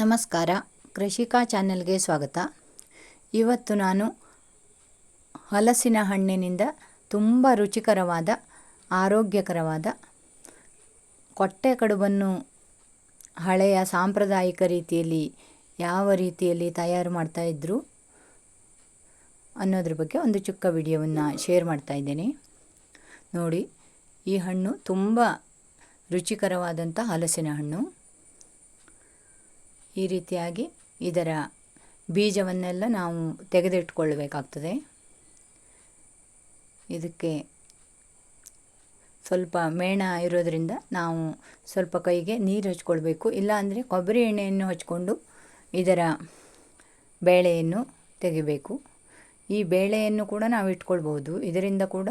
ನಮಸ್ಕಾರ. ಕೃಷಿಕಾ ಚಾನೆಲ್ಗೆ ಸ್ವಾಗತ. ಇವತ್ತು ನಾನು ಹಲಸಿನ ಹಣ್ಣಿನಿಂದ ತುಂಬ ರುಚಿಕರವಾದ, ಆರೋಗ್ಯಕರವಾದ ಕೊಟ್ಟೆ ಕಡುಬನ್ನು ಹಳೆಯ ಸಾಂಪ್ರದಾಯಿಕ ರೀತಿಯಲ್ಲಿ ಯಾವ ರೀತಿಯಲ್ಲಿ ತಯಾರು ಮಾಡ್ತಾ ಇದ್ದರು ಅನ್ನೋದ್ರ ಬಗ್ಗೆ ಒಂದು ಚಿಕ್ಕ ವಿಡಿಯೋವನ್ನು ಶೇರ್ ಮಾಡ್ತಾ ಇದ್ದೇನೆ. ನೋಡಿ, ಈ ಹಣ್ಣು ತುಂಬ ರುಚಿಕರವಾದಂಥ ಹಲಸಿನ ಹಣ್ಣು. ಈ ರೀತಿಯಾಗಿ ಇದರ ಬೀಜವನ್ನೆಲ್ಲ ನಾವು ತೆಗೆದಿಟ್ಕೊಳ್ಬೇಕಾಗ್ತದೆ ಇದಕ್ಕೆ ಸ್ವಲ್ಪ ಮೇಣ ಇರೋದರಿಂದ ನಾವು ಸ್ವಲ್ಪ ಕೈಗೆ ನೀರು ಹಚ್ಕೊಳ್ಬೇಕು. ಇಲ್ಲಾಂದರೆ ಕೊಬ್ಬರಿ ಎಣ್ಣೆಯನ್ನು ಹಚ್ಕೊಂಡು ಇದರ ಬೇಳೆಯನ್ನು ತೆಗಿಬೇಕು. ಈ ಬೇಳೆಯನ್ನು ಕೂಡ ನಾವು ಇಟ್ಕೊಳ್ಬೋದು ಇದರಿಂದ ಕೂಡ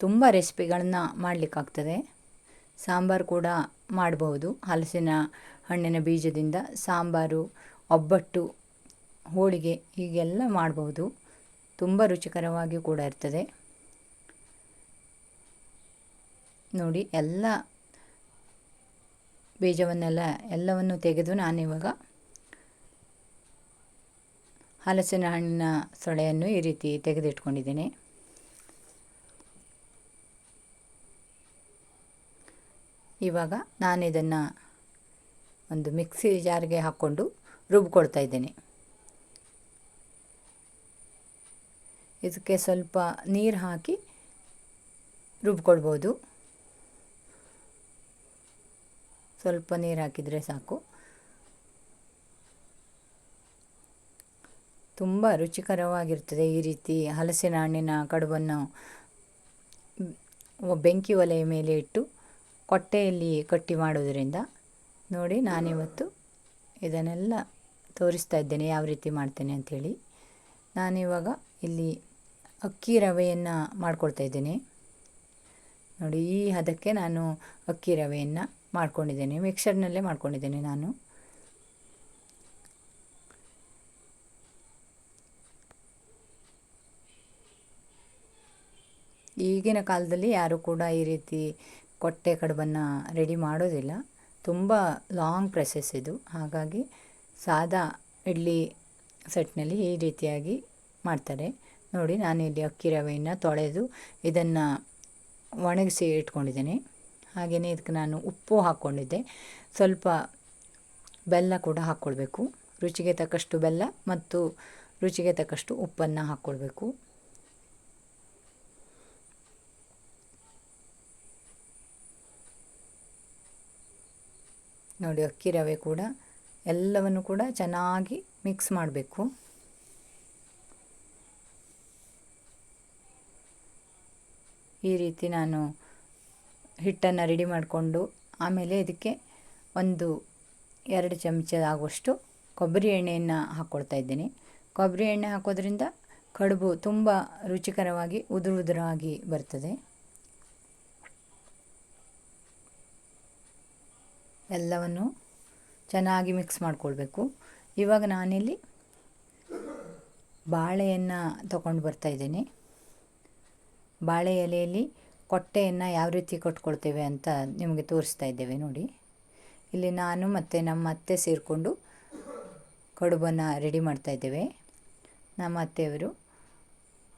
ತುಂಬ ರೆಸಿಪಿಗಳನ್ನು ಮಾಡಲಿಕ್ಕಾಗ್ತದೆ. ಸಾಂಬಾರು ಕೂಡ ಮಾಡಬಹುದು ಹಲಸಿನ ಹಣ್ಣಿನ ಬೀಜದಿಂದ ಸಾಂಬಾರು, ಒಬ್ಬಟ್ಟು, ಹೋಳಿಗೆ ಹೀಗೆಲ್ಲ ಮಾಡಬಹುದು ತುಂಬ ರುಚಿಕರವಾಗಿ ಕೂಡ ಇರ್ತದೆ. ನೋಡಿ, ಎಲ್ಲ ಬೀಜವನ್ನೆಲ್ಲ ಎಲ್ಲವನ್ನು ತೆಗೆದು ನಾನಿವಾಗ ಹಲಸಿನ ಹಣ್ಣಿನ ಸೊಳೆಯನ್ನು ಈ ರೀತಿ ತೆಗೆದಿಟ್ಕೊಂಡಿದ್ದೇನೆ. ಇವಾಗ ನಾನು ಇದನ್ನು ಒಂದು ಮಿಕ್ಸಿ ಜಾರ್ಗೆ ಹಾಕ್ಕೊಂಡು ರುಬ್ಕೊಳ್ತಾ ಇದ್ದೇನೆ. ಇದಕ್ಕೆ ಸ್ವಲ್ಪ ನೀರು ಹಾಕಿ ರುಬ್ಕೊಳ್ಬೋದು. ಸ್ವಲ್ಪ ನೀರು ಹಾಕಿದರೆ ಸಾಕು. ತುಂಬ ರುಚಿಕರವಾಗಿರ್ತದೆ ಈ ರೀತಿ ಹಲಸಿನ ಹಣ್ಣಿನ ಕಡುಬನ್ನು ಬೆಂಕಿ ಒಲೆಯ ಮೇಲೆ ಇಟ್ಟು ಕೊಟ್ಟೆಯಲ್ಲಿ ಕಟ್ಟಿ ಮಾಡೋದರಿಂದ ನೋಡಿ ನಾನಿವತ್ತು ಇದನ್ನೆಲ್ಲ ತೋರಿಸ್ತಾ ಇದ್ದೇನೆ, ಯಾವ ರೀತಿ ಮಾಡ್ತೇನೆ ಅಂಥೇಳಿ ನಾನಿವಾಗ ಇಲ್ಲಿ ಅಕ್ಕಿ ರವೆಯನ್ನು ಮಾಡ್ಕೊಳ್ತಾ ಇದ್ದೇನೆ. ನೋಡಿ, ಈ ಹದಕ್ಕೆ ನಾನು ಅಕ್ಕಿ ರವೆಯನ್ನು ಮಾಡ್ಕೊಂಡಿದ್ದೇನೆ, ಮಿಕ್ಸರ್ನಲ್ಲೇ ಮಾಡ್ಕೊಂಡಿದ್ದೇನೆ ನಾನು. ಈಗಿನ ಕಾಲದಲ್ಲಿ ಯಾರು ಕೂಡ ಈ ರೀತಿ ಕೊಟ್ಟೆ ಕಡುಬನ್ನು ರೆಡಿ ಮಾಡೋದಿಲ್ಲ. ತುಂಬ ಲಾಂಗ್ ಪ್ರೊಸೆಸ್ ಇದು. ಹಾಗಾಗಿ ಸಾದಾ ಇಡ್ಲಿ ಸೆಟ್ನಲ್ಲಿ ಈ ರೀತಿಯಾಗಿ ಮಾಡ್ತಾರೆ. ನೋಡಿ ನಾನಿಲ್ಲಿ ಅಕ್ಕಿ ರವೆಯನ್ನು ತೊಳೆದು ಇದನ್ನು ಒಣಗಿಸಿ ಇಟ್ಕೊಂಡಿದ್ದೀನಿ. ಹಾಗೆಯೇ ಇದಕ್ಕೆ ನಾನು ಉಪ್ಪು ಹಾಕ್ಕೊಂಡಿದ್ದೆ. ಸ್ವಲ್ಪ ಬೆಲ್ಲ ಕೂಡ ಹಾಕ್ಕೊಳ್ಬೇಕು. ರುಚಿಗೆ ತಕ್ಕಷ್ಟು ಬೆಲ್ಲ ಮತ್ತು ರುಚಿಗೆ ತಕ್ಕಷ್ಟು ಉಪ್ಪನ್ನು ಹಾಕ್ಕೊಳ್ಬೇಕು. ನೋಡಿ ಅಕ್ಕಿ ರವೆ ಕೂಡ ಎಲ್ಲವನ್ನು ಕೂಡ ಚೆನ್ನಾಗಿ ಮಿಕ್ಸ್ ಮಾಡಬೇಕು. ಈ ರೀತಿ ನಾನು ಹಿಟ್ಟನ್ನು ರೆಡಿ ಮಾಡಿಕೊಂಡು ಆಮೇಲೆ ಇದಕ್ಕೆ ಒಂದು ಎರಡು ಚಮಚ ಆಗುವಷ್ಟು ಕೊಬ್ಬರಿ ಎಣ್ಣೆಯನ್ನು ಹಾಕ್ಕೊಳ್ತಾ ಇದ್ದೀನಿ. ಕೊಬ್ಬರಿ ಎಣ್ಣೆ ಹಾಕೋದ್ರಿಂದ ಕಡುಬು ತುಂಬ ರುಚಿಕರವಾಗಿ ಉದುರು ಉದುರಾಗಿ ಬರ್ತದೆ. ಎಲ್ಲವನ್ನು ಚೆನ್ನಾಗಿ ಮಿಕ್ಸ್ ಮಾಡಿಕೊಳ್ಬೇಕು. ಇವಾಗ ನಾನಿಲ್ಲಿ ಬಾಳೆಯನ್ನು ತಗೊಂಡು ಬರ್ತಾಯಿದ್ದೀನಿ ಬಾಳೆ ಎಲೆಯಲ್ಲಿ ಕೊಟ್ಟೆಯನ್ನು ಯಾವ ರೀತಿ ಕಟ್ಕೊಳ್ತೇವೆ ಅಂತ ನಿಮಗೆ ತೋರಿಸ್ತಾ ಇದ್ದೇವೆ ನೋಡಿ. ಇಲ್ಲಿ ನಾನು ಮತ್ತು ನಮ್ಮ ಅತ್ತೆ ಸೇರಿಕೊಂಡು ಕಡುಬನ್ನು ರೆಡಿ ಮಾಡ್ತಾಯಿದ್ದೇವೆ ನಮ್ಮ ಅತ್ತೆಯವರು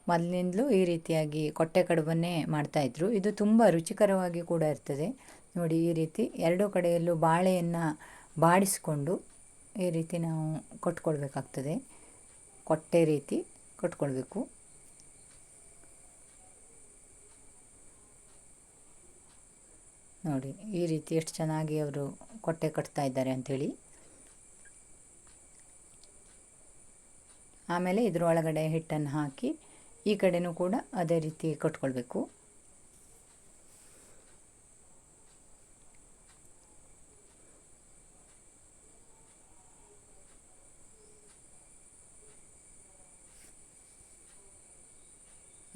ಮೊದಲಿಂದಲೂ ಈ ರೀತಿಯಾಗಿ ಕೊಟ್ಟೆ ಕಡುಬನ್ನೇ ಮಾಡ್ತಾಯಿದ್ರು ಇದು ತುಂಬ ರುಚಿಕರವಾಗಿ ಕೂಡ ಇರ್ತದೆ. ನೋಡಿ, ಈ ರೀತಿ ಎರಡು ಕಡೆಯಲ್ಲೂ ಬಾಳೆಯನ್ನು ಬಾಡಿಸಿಕೊಂಡು ಈ ರೀತಿ ನಾವು ಕೊಟ್ಕೊಳ್ಬೇಕಾಗ್ತದೆ ಕೊಟ್ಟೆ ರೀತಿ ಕಟ್ಕೊಳ್ಬೇಕು. ನೋಡಿ, ಈ ರೀತಿ ಎಷ್ಟು ಚೆನ್ನಾಗಿ ಅವರು ಕೊಟ್ಟೆ ಕಟ್ತಾ ಇದ್ದಾರೆ ಅಂಥೇಳಿ. ಆಮೇಲೆ ಇದರೊಳಗಡೆ ಹಿಟ್ಟನ್ನು ಹಾಕಿ ಈ ಕಡೆನೂ ಕೂಡ ಅದೇ ರೀತಿ ಕಟ್ಕೊಳ್ಬೇಕು.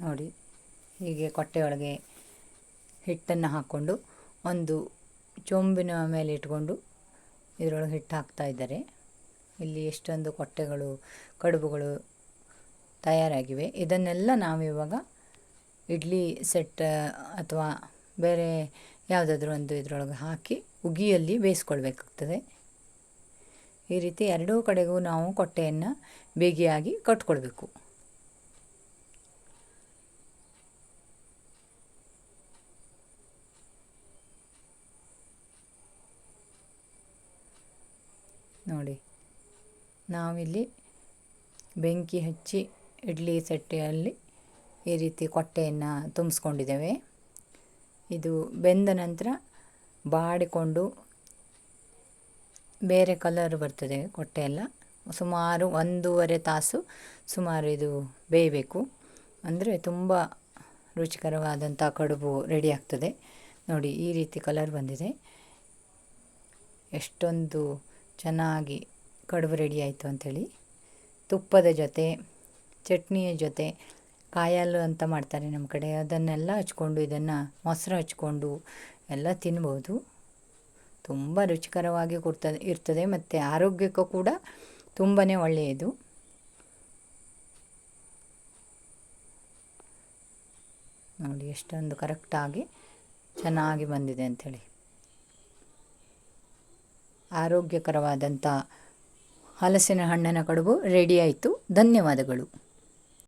ನೋಡಿ, ಹೀಗೆ ಕೊಟ್ಟೆಯೊಳಗೆ ಹಿಟ್ಟನ್ನು ಹಾಕ್ಕೊಂಡು ಒಂದು ಚೊಂಬಿನ ಮೇಲೆ ಇಟ್ಕೊಂಡು ಇದರೊಳಗೆ ಹಿಟ್ಟು ಹಾಕ್ತಾ ಇದ್ದಾರೆ. ಇಲ್ಲಿ ಎಷ್ಟೊಂದು ಕೊಟ್ಟೆಗಳು, ಕಡುಬುಗಳು ತಯಾರಾಗಿವೆ. ಇದನ್ನೆಲ್ಲ ನಾವಿವಾಗ ಇಡ್ಲಿ ಸೆಟ್, ಅಥವಾ ಬೇರೆ ಯಾವುದಾದ್ರೂ ಒಂದು ಇದರೊಳಗೆ ಹಾಕಿ ಉಗಿಯಲ್ಲಿ ಬೇಯಿಸ್ಕೊಳ್ಬೇಕಾಗ್ತದೆ. ಈ ರೀತಿ ಎರಡೂ ಕಡೆಗೂ ನಾವು ಕೊಟ್ಟೆಯನ್ನು ಬೇಗಿಯಾಗಿ ಕಟ್ಕೊಳ್ಬೇಕು. ನೋಡಿ. ನಾವಿಲ್ಲಿ ಬೆಂಕಿ ಹಚ್ಚಿ ಇಡ್ಲಿ ಸಟ್ಟೆಯಲ್ಲಿ ಈ ರೀತಿ ಕೊಟ್ಟೆಯನ್ನು ತುಂಬಿಸ್ಕೊಂಡಿದ್ದೇವೆ. ಇದು ಬೆಂದ ನಂತರ ಬಾಡಿಕೊಂಡು ಬೇರೆ ಕಲರ್ ಬರ್ತದೆ ಕೊಟ್ಟೆ ಎಲ್ಲ ಸುಮಾರು ಒಂದೂವರೆ ತಾಸು ಸುಮಾರು ಇದು ಬೇಯಬೇಕು. ಅಂದರೆ ತುಂಬ ರುಚಿಕರವಾದಂಥ ಕಡುಬು ರೆಡಿ ಆಗ್ತದೆ. ನೋಡಿ ಈ ರೀತಿ ಕಲರ್ ಬಂದಿದೆ. ಎಷ್ಟೊಂದು ಚೆನ್ನಾಗಿ ಕಡುಬು ರೆಡಿ ಆಯಿತು ಅಂಥೇಳಿ ತುಪ್ಪದ ಜೊತೆ, ಚಟ್ನಿಯ ಜೊತೆ, ಕಾಯಾಲು ಅಂತ ಮಾಡ್ತಾರೆ ನಮ್ಮ ಕಡೆ. ಅದನ್ನೆಲ್ಲ ಹಚ್ಕೊಂಡು, ಇದನ್ನು ಮೊಸರು ಹಚ್ಕೊಂಡು ಎಲ್ಲ ತಿನ್ಬೋದು. ತುಂಬ ರುಚಿಕರವಾಗಿ ಕೊಡ್ತದೆ ಇರ್ತದೆ ಮತ್ತು ಆರೋಗ್ಯಕ್ಕೂ ಕೂಡ ತುಂಬಾ ಒಳ್ಳೆಯದು. ನೋಡಿ ಎಷ್ಟೊಂದು ಕರೆಕ್ಟಾಗಿ ಚೆನ್ನಾಗಿ ಬಂದಿದೆ ಅಂಥೇಳಿ ಆರೋಗ್ಯಕರವಾದಂಥ ಹಲಸಿನ ಹಣ್ಣಿನ ಕಡುಬು ರೆಡಿಯಾಯಿತು ಧನ್ಯವಾದಗಳು.